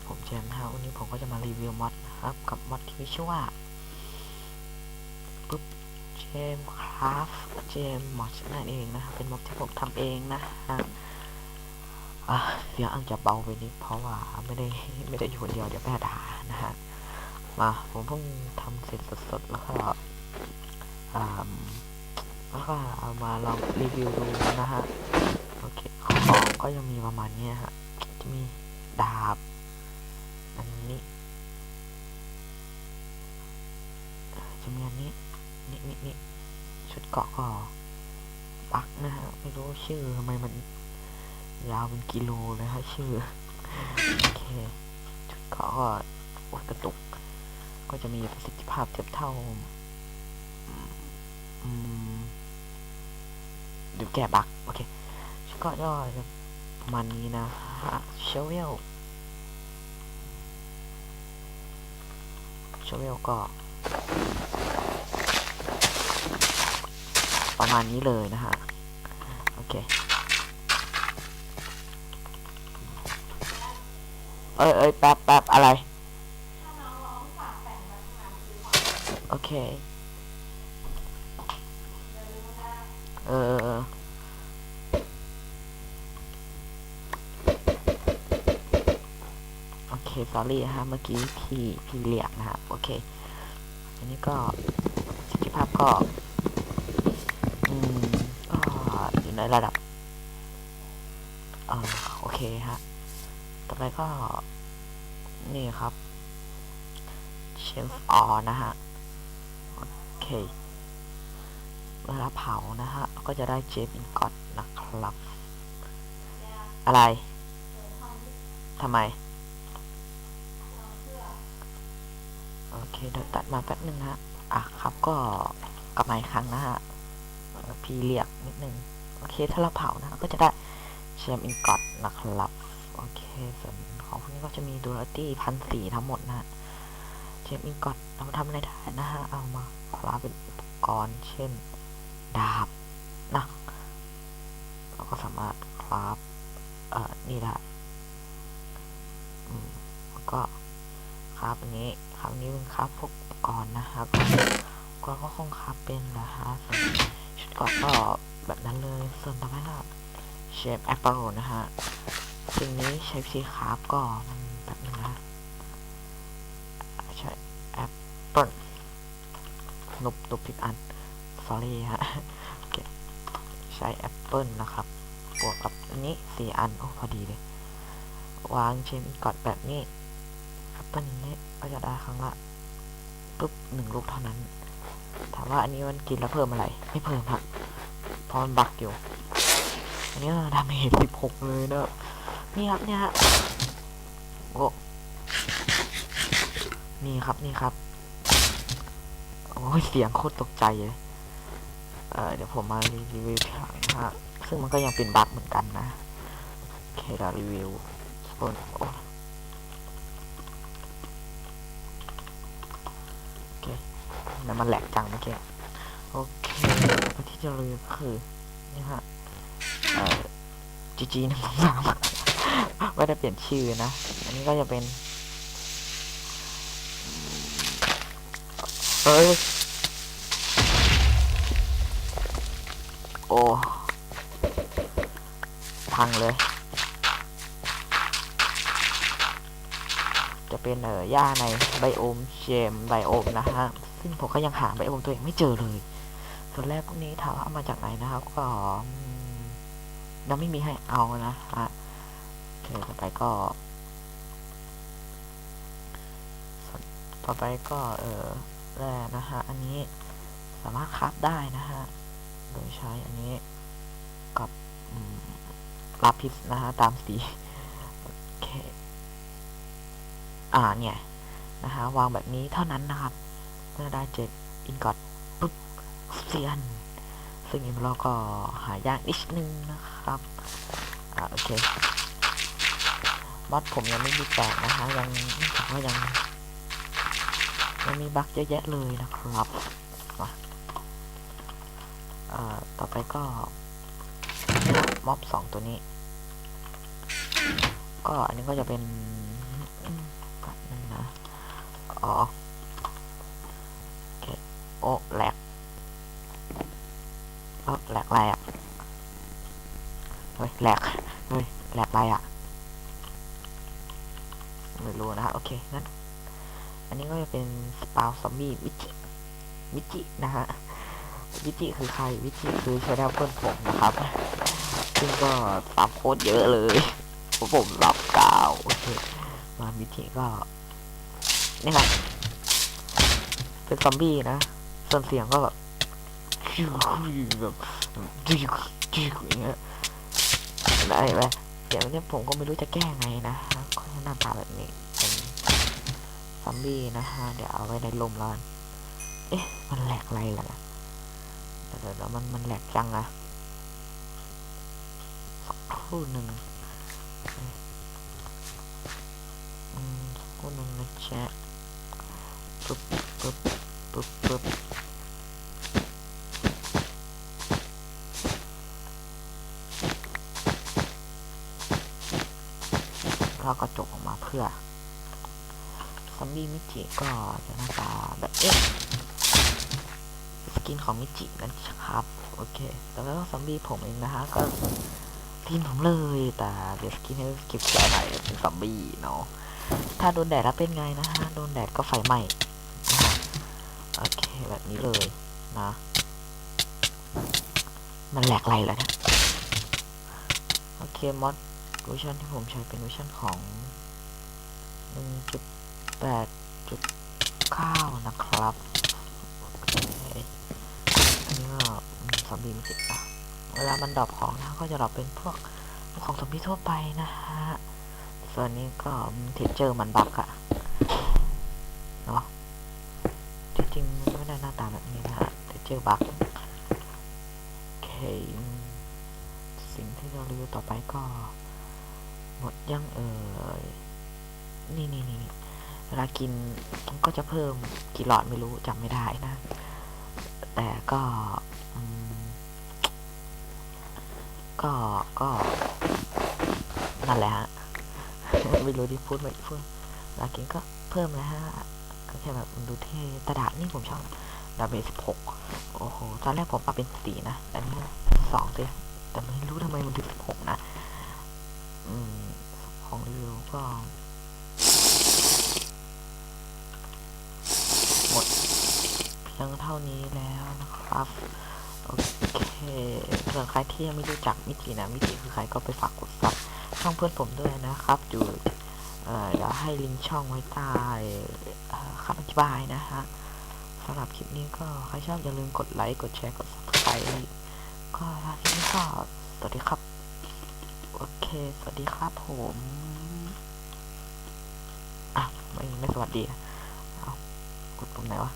กับผมเจมส์นะฮะวันนี้ผมก็จะมารีวิวมอดนะครับ กับมอดที่มีชื่อว่าปุ๊บเจมส์คราฟเจมส์มอดนั่นเองนะครับเป็นมอดที่ผมทำเองนะฮะเสียงอาจจะเบาไปนิดเพราะว่าไม่ได้ไม่ได้อยู่คนเดียวเดี๋ยวแม่ด่านะฮะมาผมเพิ่งทำเสร็จสดๆแล้วก็อ่าแล้วก็เอามาลองรีวิวดูนะฮะโอเคของก็ยังมีประมาณนี้ฮะจะมีดาบ นี้จะมีอันนี้นี่นี่นี่ชุดเกาะก็ปักนะฮะไม่รู้ชื่อทำไมมัน ยาวเป็นกิโลเลยฮะชื่อโอเคชุดเกาะก็โอ้ยกระตุก ก็จะมีประสิทธิภาพเทียบเท่าเดี๋ยวแก้บักโอเคชุดเกาะก็จะประมาณนี้นะฮะเชลเวล ชลเวลก็ ประมาณนี้เลยนะฮะ โอเค เอ้ยเอ้ยแป๊บแป๊บอะไร โอเค เออ เออเออโอเค s อรี่ฮะเมื่อกี้พี่พี่เรียกนะฮะโอเค อันนี้ก็สิทธิภาพก็อืมก็อยู่ในระดับเออโอเคฮะต่อไปก็ นี่ครับเชฟออนะฮะโอเคเวลาเผานะฮะก็จะได้เจฟอินกอตนะครับ อะไรทำไม โอเคเดี๋ยวตัดมาแป๊บนึงนะฮะอะครับก็กลับมาอีกครั้งนะฮะพีเรียกนิดนึงโอเคถ้าเราเผานะก็จะได้เชมอินกอตนะครับโอเคส่วนของพวกนี้ก็จะมีดูรตี้พันสี่ทั้งหมดนะเชมอินกอตเราทำอะไรได้นะฮะเอามาคราเป็นอุปกรณ์ เช่นดาบนะเราก็สามารถคราฟเอ่อนี่ได้อืมแล้วก็ ครับอันนี้ครับนี้เป็นครับพวกอุปกรณ์นะครับก็ก็คงครับเป็นนะฮะส่วนชุดเกราะก็แบบนั้นเลยส่วนต่อไปก็เชฟแอปเปิลนะฮะสิ่งนี้ใช้สีคราฟก็มันแบบนึงนะใช้แอปเปิลนุบนบผิดอัน sorry ฮะใช้แอปเปิลนะครับบวกกับอันนี้สี่อันโอ้พอดีเลย วางเชมกอดแบบนี้ แอปเปิลนี้ก็จะได้ครั้งละปุ๊บหนึ่งลูกเท่านั้น ถามว่าอันนี้มันกินแล้วเพิ่มอะไร ไม่เพิ่มครับเพราะมันบักอยู่ อันนี้เราดาเมจสิบหกเลยเนอะนี่ครับเนี่ยฮะโอ้นี่ครับนี่ครับ โอ้ยเสียงโคตรตกใจเลย เออเดี๋ยวผมมารีวิวทีหลังนะฮะ ซึ่งมันก็ยังเป็นบักเหมือนกันนะ โอเคเรารีวิวโอ้โอ้ แล้วมันแหลกจังเมื่อกี้โอเคที่จะรีวิวก็คือนี่ฮะจีจีหนึ่งสองสามไม่ได้เปลี่ยนชื่อนะ อันนี้ก็จะเป็นเอ้ยโอ้พังเลย จะเป็นเอ่อหญ้าในไบโอมเชมไบโอมนะฮะ ซึ่งผมก็ยังหาไบโอมตัวเองไม่เจอเลย ส่วนแรกพวกนี้ถามว่าเอามาจากไหนนะครับ ก็อืมยังไม่มีให้เอานะฮะโอเคต่อไปก็ต่อไปก็เออแร่นะฮะ อันนี้สามารถคราฟได้นะฮะ โดยใช้อันนี้กับลาพิสนะฮะ ตามสีโอเค อ่าเนี่ย นะฮะ วางแบบนี้เท่านั้นนะครับ เมื่อได้เจ็ดอินกอตปุ๊บเซียน ซึ่งอินเราก็หายากนิดนึงนะครับอ่าโอเคมอดผมยังไม่มีแตกนะฮะยังผมว่ายังยังมีบั๊กเยอะแยะเลยนะครับมาอ่าต่อไปก็ม็อบสองตัวนี้ ก็อันนี้ก็จะเป็นอืมอ๋อโอ โอ้แหลกเออแหลกอะไรอะเฮ้ยแหลกเฮ้ยแหลกอะไรอะไม่รู้นะฮะโอเคงั้นอันนี้ก็จะเป็นสปาวซอมบี้วิจิวิจินะฮะวิจิคือใครวิจิคือชาแนลเพื่อนผมนะครับซึ่งก็ตามโค้ดเยอะเลยเพราะผมรับกาวโอเคมาวิจิก็นี่ครับเป็นซอมบี้นะ ส่วนเสียงก็แบบแบบจิกจิกอย่างเงี้ยอะไรไปเดี๋ยวเนี้ผมก็ไม่รู้จะแก้ไงนะก็หน้าตาแบบนี้เป็นซอมบี้นะฮะเดี๋ยวเอาไว้ในลมร้อนเอ๊ะมันแหลกอะไรล่ะนะเดี๋ยวเดี๋ยวมันมันแหลกจังอะสักครู่หนึ่งอืมสักครู่หนึ่งนะแชะ ปึ๊บปึ๊บปึ๊บปึ๊บ แล้วก็จบออกมาเพื่อซอมบี้มิจิก็จะหน้าตาแบบเอ๊ะสกินของมิจินั่นครับ โอเค แต่ว่าซอมบี้ผมเองนะฮะ ก็ทีมผมเลย แต่เดี๋ยวสกินให้สกิปใส่ไหนเป็นซอมบี้เนาะ ถ้าโดนแดดแล้วเป็นไงนะฮะ โดนแดดก็ไฟไหม้โอเค แบบนี้เลยนะ มันแหลกไรแล้วนะ โอเคมอด เวอร์ชันที่ผมใช้เป็นเวอร์ชันของ 1.8.9 นะครับโอเคอันนี้ก็ซอมบี้มิจินะเวลามันดรอปของนะก็จะดรอปเป็นพวกของซอมบี้ทั่วไปนะฮะ ส่วนนี้ก็เทเจอร์มันบักอะเนาะจริงไม่ได้หน้าตาแบบนี้นะฮะแต่เจอร์บักโอเคสิ่งที่เรารีวิวต่อไปก็ หมดยังเอ่ยนี่นี่นี่เวลากินก็จะเพิ่มกี่หลอดไม่รู้จำไม่ได้นะ แต่ก็ก็ก็นั่นแหละฮะไม่รู้ที่พูดไม่พูดเวลากินก็เพิ่มแล้วฮะก็แค่แบบมันดูเท่แตดาบนี่ผมชอบดาเมจสิบหกโอ้โหตอนแรกผมปรับเป็นสี่นะแต่นี่สองสิแต่ไม่รู้ทำไมมันถึงสิบหกนะ ของรีวิวก็หมดเพียงเท่านี้แล้วนะครับ โอเคส่วนใครที่ยังไม่รู้จักมิจินะ มิจิคือใครก็ไปฝากกดซับช่องเพื่อนผมด้วยนะครับอยู่เดี๋ยวให้ลิงก์ช่องไว้ใต้คำอธิบายนะฮะสำหรับคลิปนี้ก็ใครชอบอย่าลืมกดไลค์ กดแชร์ กด subscribe ก็ทีนี้ก็สวัสดีครับ สวัสดีครับผมอะไม่ไม่สวัสดีเอากดปุ่มไหนวะ